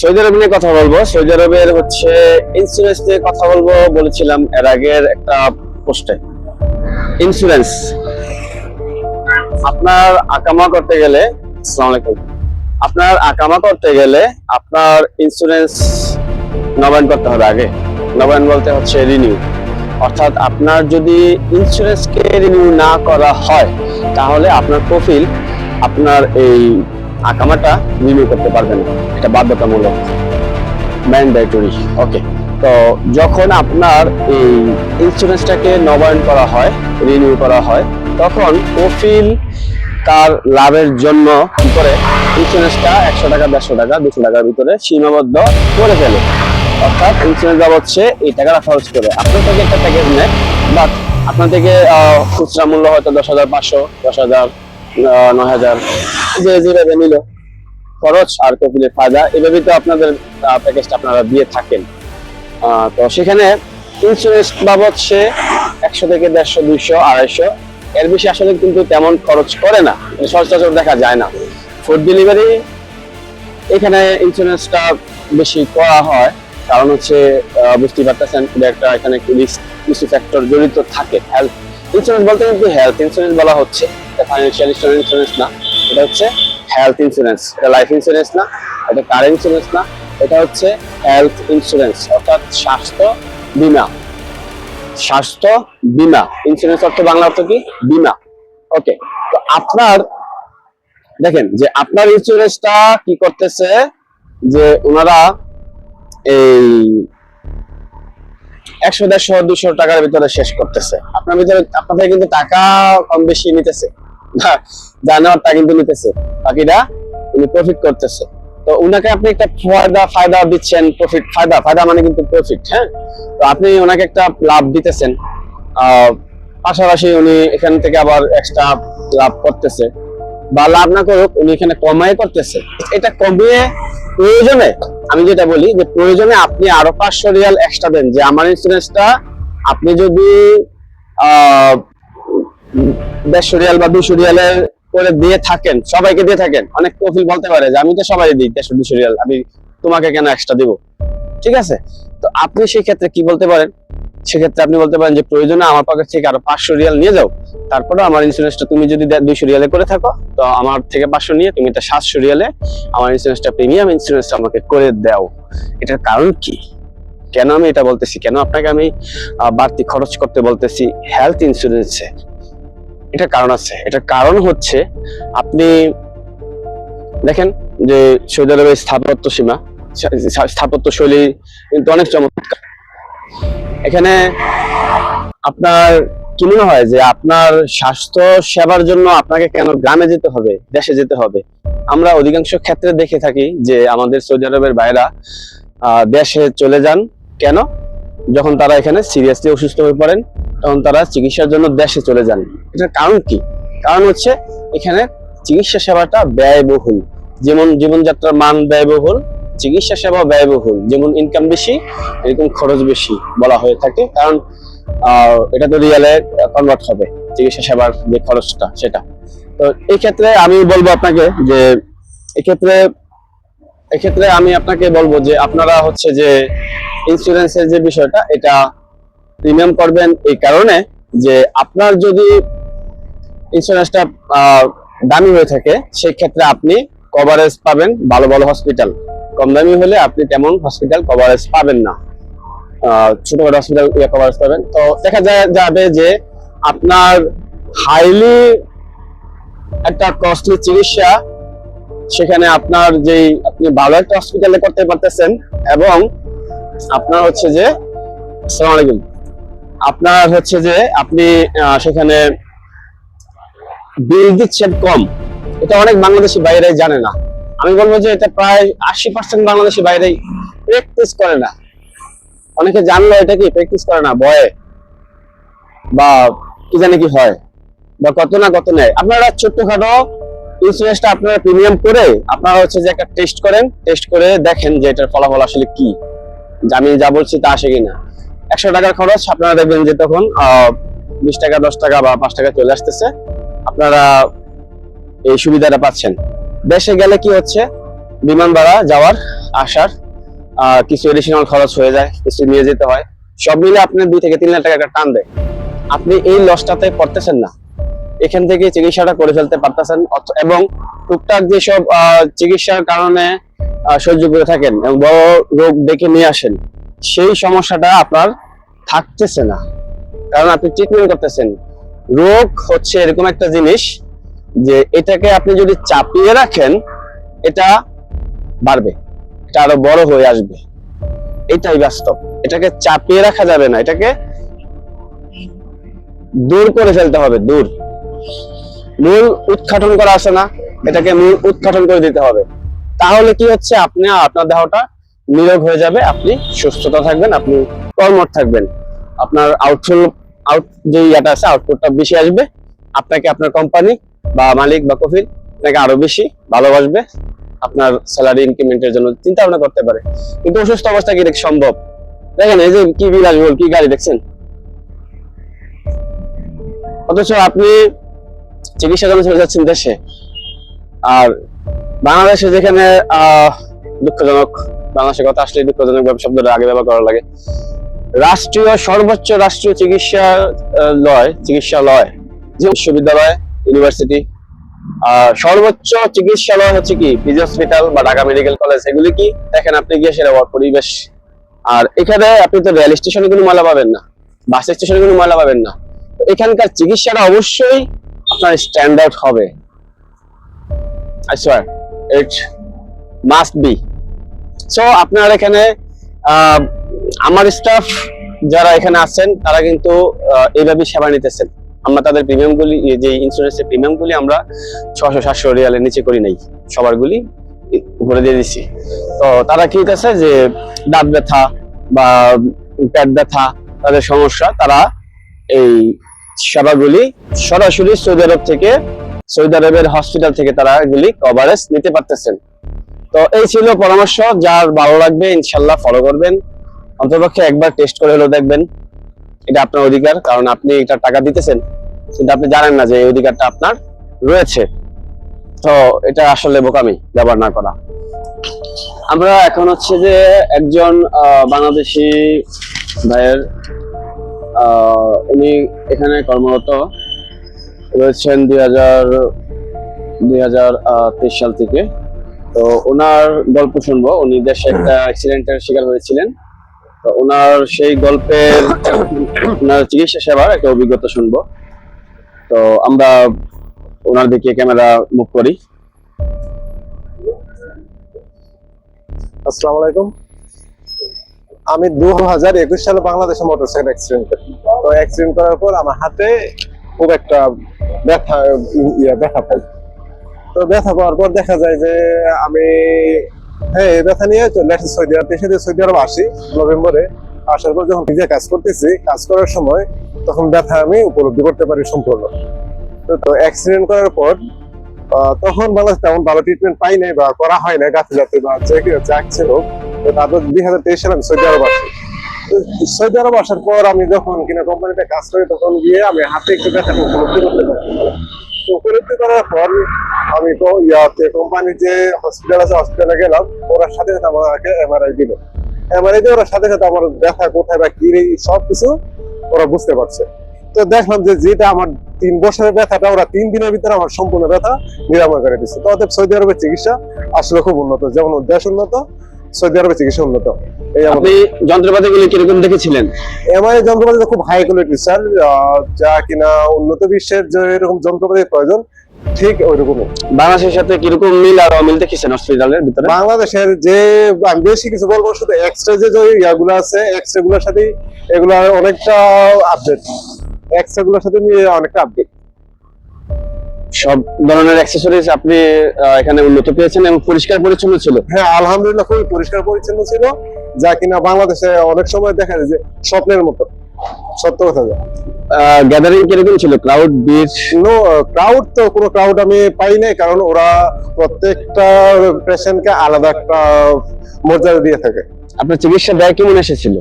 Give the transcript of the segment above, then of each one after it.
Saudi আরব নিয়ে কথা বলব। সৌদি আরবের হচ্ছে ইন্স্যুরেন্স নিয়ে কথা বলব বলেছিলাম এর আগের একটা পোস্টে ইন্স্যুরেন্স আপনার আকামা করতে গেলে, আসসালামু আপনার আকামা করতে গেলে আপনার ইন্স্যুরেন্স নবায়ন করতে হবে আগে। নবায়ন বলতে হচ্ছে রিনিউ অর্থাৎ আপনার যদি ইন্স্যুরেন্সকে রিনিউ না করা হয়, তাহলে আপনার প্রফিল আপনার এই আকামাটা রিনিউ করতে পারবেন। এটা বাধ্যতামূলক। ম্যান্ডেটরি ওকে তো যখন আপনার এই ইন্স্যুরেন্সটাকে নবায়ন করা হয় রিনিউ করা হয়, তখন প্রফিল তার লাভের জন্য কি করে? ইন্স্যুরেন্সটা একশো টাকা, দেড়শো টাকা, দুশো টাকার ভিতরে সীমাবদ্ধ করে ফেলে। অর্থাৎ ইন্স্যুরেন্স হচ্ছে এই টাকাটা খরচ করে। আপনার থেকে একটা প্যাকেজ নেয় বাট আপনার থেকে খুচরা মূল্য হয়তো দশ হাজার, পাঁচশো, দশ হাজার তেমন খরচ করে না। মানে সচরাচর দেখা যায় না। ফুড ডেলিভারি এখানে ইন্স্যুরেন্সটা বেশি করা হয়। কারণ হচ্ছে বুঝতেই পারতেছেন একটা এখানে জড়িত থাকে। হেলথ ইন্স্যুরেন্স বলতে কিন্তু হেলথ ইন্স্যুরেন্স বলা হচ্ছে। এটা ফাইন্যান্সিয়াল ইন্স্যুরেন্স না, এটা হচ্ছে হেলথ ইন্স্যুরেন্স এটা লাইফ ইন্স্যুরেন্স না, এটা কার ইন্স্যুরেন্স না, এটা হচ্ছে হেলথ ইন্স্যুরেন্স অর্থাৎ স্বাস্থ্য বীমা। স্বাস্থ্য বীমা ইন্স্যুরেন্স অর্থ বাংলা অর্থ কি? বীমা। ওকে তো আপনার, দেখেন যে আপনার ইন্স্যুরেন্সটা কি করতেছে? যে ওনারা এই একশো, দেড়শো দুশো টাকার ভিতরে শেষ করতেছে। আপনার ভিতরে আপনাদের কিন্তু টাকা কম বেশি নিতেছে। যা তা কিন্তু নিতেছে। বাকিটা উনি প্রফিট করতেছে। তো উনাকে আপনি একটা ফায়দা ফায়দা দিচ্ছেন প্রফিট ফায়দা ফায়দা মানে কিন্তু প্রফিট হ্যাঁ? তো আপনি ওনাকে একটা লাভ দিতেছেন। পাশাপাশি উনি এখান থেকে আবার এক্সট্রা লাভ করতেছে। বা লাভ না করুক, উনি এখানে কমাই করতেছে। এটা কমিয়ে প্রয়োজনে, আমি যেটা বলি যে প্রয়োজনে আপনি আরও পাঁচশো রিয়াল এক্সট্রা দেন যে আমার ইন্স্যুরেন্সটা আপনি যদি, আহ দেড়শো বা দুশো রিয়ালের করে দিয়ে থাকেন, সবাইকে দিয়ে থাকেন। অনেক কফিল বলতে পারে যে, আমি তো সবাই দিই দুশো রিয়াল, আমি তোমাকে কেন এক্সট্রা দিব? ঠিক আছে? তো আপনি সেই ক্ষেত্রে কি বলতে পারেন? সেক্ষেত্রে আপনি বলতে পারেন যে, প্রয়োজনে আমার পকেট থেকে আরও পাঁচশো রিয়াল নিয়ে যাও। তারপরে আমার ইন্স্যুরেন্সটা তুমি যদি দুইশো রিয়ালে করে থাকো, তো আমার থেকে পাঁচশো নিয়ে তুমি এটা সাতশো রিয়ালে আমার ইন্স্যুরেন্সটা প্রিমিয়াম ইন্স্যুরেন্সটা আমাকে করে দাও। এটার কারণ কি? কেন আমি এটা বলতেছি? কেন আপনাকে আমি বাড়তি খরচ করতে বলতেছি? হেলথ ইন্স্যুরেন্সে এটা কারণ আছে। এটার কারণ হচ্ছে আপনি দেখেন যে সৌদি আরবের স্থাপত্য সীমা, স্থাপত্য শৈলী কিন্তু অনেক চমৎকার। এখানে আপনার কি মনে হয় যে আপনার স্বাস্থ্য সেবার জন্য আপনাকে কেন গ্রামে যেতে হবে, দেশে যেতে হবে? আমরা অধিকাংশ ক্ষেত্রে দেখে থাকি যে আমাদের সৌদি আরবের বাইরা দেশে চলে যান। কেন? যখন তারা এখানে সিরিয়াসলি অসুস্থ হয়ে পড়েন তখন তারা চিকিৎসার জন্য দেশে চলে যান। এটার কারণ কি? কারণ হচ্ছে এখানে চিকিৎসা সেবাটা ব্যয়বহুল। যেমন জীবনযাত্রার মান ব্যয়বহুল, চিকিৎসা সেবা ব্যয়বহুল। যেমন ইনকাম বেশি, এরকম খরচ বেশি বলা হয়ে থাকে। কারণ এটা তো রিয়ালে কনভার্ট হবে, চিকিৎসা সেবার যে খরচটা সেটা। তো এই ক্ষেত্রে আমি বলব আপনাকে যে, এক্ষেত্রে এক্ষেত্রে আমি আপনাকে বলব যে, আপনারা হচ্ছে যে ইন্স্যুরেন্সের যে বিষয়টা, এটা প্রিমিয়াম করবেন এই কারণে যে আপনার যদি ইন্স্যুরেন্সটা দামি হয়ে থাকে, সেই ক্ষেত্রে আপনি কভারেজ পাবেন ভালো ভালো হসপিটাল কম দামি হলে আপনি তেমন হসপিটাল কভারেজ পাবেন না। ছোটখাটো হসপিটাল কভারেজ পাবেন। তো দেখা যাবে যে আপনার হাইলি একটা কস্টলি চিকিৎসা, সেখানে আপনার যেই আপনি ভালো একটা হসপিটালে করতে পারতেছেন, এবং আপনার হচ্ছে যে, আসসালামু আপনার হচ্ছে যে আপনি সেখানে বিল দিচ্ছেন কম। এটা অনেক বাংলাদেশি বাইরে জানে না। আমি বলব যে এটা প্রায় আশি পার্সেন্ট বাংলাদেশি বাইরে প্র্যাকটিস করে না। অনেকে জানলো এটা কি প্র্যাকটিস করে না, ভয়ে। বা কি জানে কি হয়। বা কত না কত নেয়। আপনারা ছোট্টখাটো ইন্স্যুরেন্সটা আপনারা প্রিমিয়াম করে আপনারা হচ্ছে যে একটা টেস্ট করেন টেস্ট করে দেখেন যে এটার ফলাফল আসলে কি। যে আমি যা বলছি তা আসে কিনা। একশো টাকার খরচ, আপনারা দেখবেন যে তখন বিশ টাকা, দশ টাকা বা পাঁচ টাকা চলে আসতেছে। আপনারা এই সুবিধাটা পাচ্ছেন। দেশে গেলে কি হচ্ছে? বিমান ভাড়া যাওয়ার আসার কিছু এডিশনাল খরচ হয়ে যায়, কিছু নিয়ে যেতে হয়। সব মিলে আপনি দুই থেকে তিন লাখ টাকা একটা টান দেয়। আপনি এই লসটাতে পড়তেছেন না। এখান থেকে চিকিৎসাটা করে ফেলতে পারতেছেন। এবং টুকটাক যেসব চিকিৎসার কারণে সহ্য করে থাকেন এবং বড় রোগ দেখে নিয়ে আসেন সেই সমস্যাটা আপনার থাকতেছে না। কারণ আপনি ট্রিটমেন্ট করতেছেন। রোগ হচ্ছে এরকম একটা জিনিস যে এটাকে আপনি যদি চাপিয়ে রাখেন, এটা বাড়বে। এটা আরও বড় হয়ে আসবে। এটাই বাস্তব। এটাকে চাপিয়ে রাখা যাবে না। এটাকে দূর করে ফেলতে হবে, দূর। মূল উৎখাটন করা আছে না। এটাকে মূল উৎখাটন করে দিতে হবে। তাহলে কি হচ্ছে? আপনি আপনার দেহটা নিরোগ হয়ে যাবে আপনি সুস্থতা থাকবেন আপনি কর্মঠ থাকবেন। আপনার আউটফুল আউট যে ইয়াটা আছে আউটপুটটা বেশি আসবে আপনাকে আপনার কোম্পানি বা মালিক বা কফিল আপনাকে আরও বেশি ভালোবাসবে আপনার স্যালারি ইনক্রিমেন্টের জন্য চিন্তা ভাবনা করতে পারে। কিন্তু অসুস্থ অবস্থা কি দেখ সম্ভব? দেখেন এই যে কি বিলাসবহুল কি গাড়ি দেখছেন? অথচ আপনি চিকিৎসার জন্য চলে যাচ্ছেন দেশে আর বাংলাদেশে যেখানে আহ, দুঃখজনক বাংলাদেশের কথা আসলে দুঃখজনক ভাবে শব্দটা আগে ব্যবহার করা লাগে। রাষ্ট্রীয়, সর্বোচ্চ রাষ্ট্রীয় চিকিৎসা লয়, চিকিৎসালয়, যে বিশ্ববিদ্যালয় ইউনিভার্সিটি আর সর্বোচ্চ চিকিৎসালয় হচ্ছে কি, পিজি হসপিটাল বা ঢাকা মেডিকেল কলেজ এগুলি কি? দেখেন, আপনি গিয়ে সেটা পরিবেশ। আর এখানে আপনি তো রেল স্টেশনে কোনো ময়লা পাবেন না বাস স্টেশনে কোনো ময়লা পাবেন না। এখানকার চিকিৎসাটা অবশ্যই আপনার স্ট্যান্ডার্ড হবে। সোয়ার ইট মাস্ট বি সো আপনার এখানে আমার স্টাফ যারা এখানে আছেন তারা কিন্তু আহ, এইভাবেই সেবা নিতেছেন। আমরা তাদের প্রিমিয়াম গুলি এই যে ইন্স্যুরেন্সের প্রিমিয়াম গুলি আমরা ছশো সাতশো রিয়ালের নিচে করি নাই। সবার গুলি উপরে দিয়ে দিচ্ছি তো তারা কি হইতেছে যে দাঁত ব্যথা বা পেট ব্যথা তাদের সমস্যা তারা এই সেবাগুলি সরাসরি সৌদি আরব থেকে সৌদি আরবের হসপিটাল থেকে তারা এগুলি কভারেজ নিতে পারতেছেন। তো এই ছিল পরামর্শ, যার ভালো লাগবে ইনশাল্লাহ ফলো করবেন। অন্ততপক্ষে একবার টেস্ট করে হলেও দেখবেন এটা আপনার অধিকার, কারণ আপনি এটা টাকা দিতেছেন, কিন্তু আপনি জানেন না যে এই অধিকারটা আপনার রয়েছে। তো এটা আসলে বোকামি ব্যবহার না করা। আমরা এখন হচ্ছে যে একজন বাংলাদেশি ভাইয়ের উনি এখানে কর্মরত, রয়েছেন দুই হাজার দুই হাজার তেইশ সাল থেকে। তো ওনার গল্প শুনব। উনি দেশে একটা অ্যাক্সিডেন্টের শিকার হয়েছিলেন। তো ওনার সেই গল্পের ওনার চিকিৎসা সেবার একটা অভিজ্ঞতা শুনব। তো আমরা ওনার দিকে ক্যামেরা মুভ করি। আসসালামু আলাইকুম। আমি দু হাজার একুশ সালে বাংলাদেশে মোটরসাইকেল অ্যাক্সিডেন্ট করি। তো অ্যাক্সিডেন্ট করার পর আমার হাতে খুব একটা ব্যথা ইয়ে ব্যথা পাই তো ব্যথা পাওয়ার পর দেখা যায় যে আমি হ্যাঁ ব্যথা নিয়ে চলে আসি সৌদি আরব এসে সৌদি আরব আসি নভেম্বরে, আসার পর যখন নিজে কাজ করতেছি, কাজ করার সময় তখন ব্যথা আমি উপলব্ধি করতে পারি সম্পূর্ণ। তো- অ্যাক্সিডেন্ট করার পর তখন বাংলাদেশ তেমন ভালো ট্রিটমেন্ট পাই নাই বা করা হয় না গাফিলাতে বা যে যাক ছিল তো তারপর দুই হাজার তেইশ সালে আমি সৌদি আরব আসি। সৌদি আরব আসার পর আমি যখন কিনা কোম্পানিতে কাজ করি, তখন গিয়ে আমি হাতে একটু ব্যথা উপলব্ধি করতে পারি। করার পর আমি তো ইয়াতে কোম্পানির যে হসপিটাল আছে হসপিটালে গেলাম। সাথে সাথে আমাকে এমআরআই দিল। এমআরআই ওরা সাথে সাথে আমার কোথায় বা কি সব কিছু ওরা বুঝতে পারছে। তো দেখলাম যে যেটা আমার তিন বছরের ব্যথাটা, ওরা তিন দিনের ভিতরে আমার সম্পূর্ণ ব্যথা নিরাময় করে দিচ্ছে তো অতএব সৌদি আরবের চিকিৎসা আসলে খুব উন্নত, যেমন দেশ উন্নত সৌদি আরবের চিকিৎসা উন্নত। এই আপনি যন্ত্রপাতিগুলি কীরকম দেখেছিলেন? এমআরআই যন্ত্রপাতি খুব হাই কোয়ালিটি স্যার যা কিনা উন্নত বিশ্বের যে এরকম যন্ত্রপাতির প্রয়োজন ঠিক ওইরকমই। বাংলাদেশের সাথে কীরকম মিল আর অমিল দেখেছেন হসপিটালের ভিতরে? বাংলাদেশের যে আমি বেশি কিছু বলব শুধু এক্সট্রা যে ইয়াগুলো আছে এক্সট্রা গুলোর সাথে এগুলো অনেকটা আপডেট এক্সট্রা গুলোর সাথে অনেকটা আপডেট সব ধরনের অ্যাক্সেসরিজ আপনি এখানে উন্নত পেয়েছেন এবং পরিষ্কার পরিচ্ছন্ন ছিল। হ্যাঁ আলহামদুলিল্লাহ খুবই পরিষ্কার পরিচ্ছন্ন ছিল। যা কিনা বাংলাদেশে অনেক সময় দেখা যায় যে স্বপ্নের মতো। সত্য কথা যা। গ্যাদারিং কীরকম ছিল? ক্রাউড বিচ নো ক্রাউড তো কোনো ক্রাউড আমি পাই নাই কারণ ওরা প্রত্যেকটা পেশেন্টকে আলাদা একটা মর্যাদা দিয়ে থাকে। আপনার চিকিৎসা ব্যয় কেমন এসেছিল?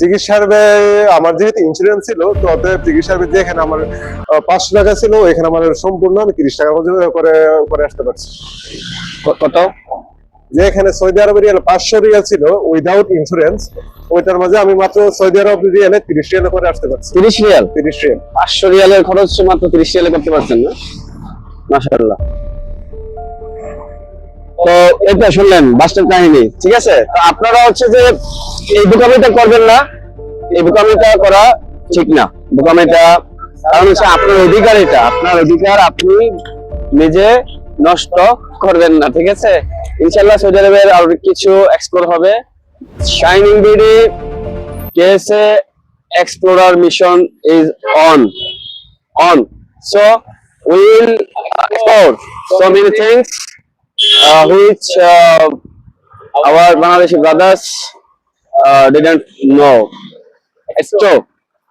চিকিৎসার ব্যয় আমার যেহেতু ইন্স্যুরেন্স ছিল তো অতএব চিকিৎসার ব্যয় যেখানে আমার পাঁচশো টাকা ছিল এখানে আমার সম্পূর্ণ আমি তিরিশ টাকা করে করে আসতে পারছি। কত? যে এখানে সৌদি আরব রিয়াল পাঁচশো রিয়াল ছিল উইদাউট ইন্স্যুরেন্স ওইটার মাঝে আমি মাত্র সৌদি আরব রিয়ালে তিরিশ রিয়ালে করে আসতে পারছি। তিরিশ রিয়াল? তিরিশ রিয়াল। পাঁচশো রিয়ালের খরচ মাত্র তিরিশ রিয়ালে করতে পারছেন না? মাশাআল্লাহ। তো তো শুনলেন বাস্তব কাহিনী, ঠিক আছে? তো আপনারা হচ্ছে যে এই বোকামিটা করবেন না, এই বোকামিটা করা ঠিক না। বোকামিটা, কারণ হচ্ছে আপনার অধিকার এটা আপনার অধিকার আপনি নিজে নষ্ট করবেন না, ঠিক আছে? ইনশাল্লাহ সৌদি আরবের আরও কিছু এক্সপ্লোর হবে। Shining BD KSA explorer mission is on on. So, we will explore so many which uh, our Bangladeshi brothers uh, didn't know true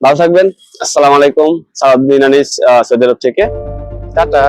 ভালো থাকবেন আসসালামু আলাইকুম সাউদ্দিন আনিস সৌদি আরব থেকে টাটা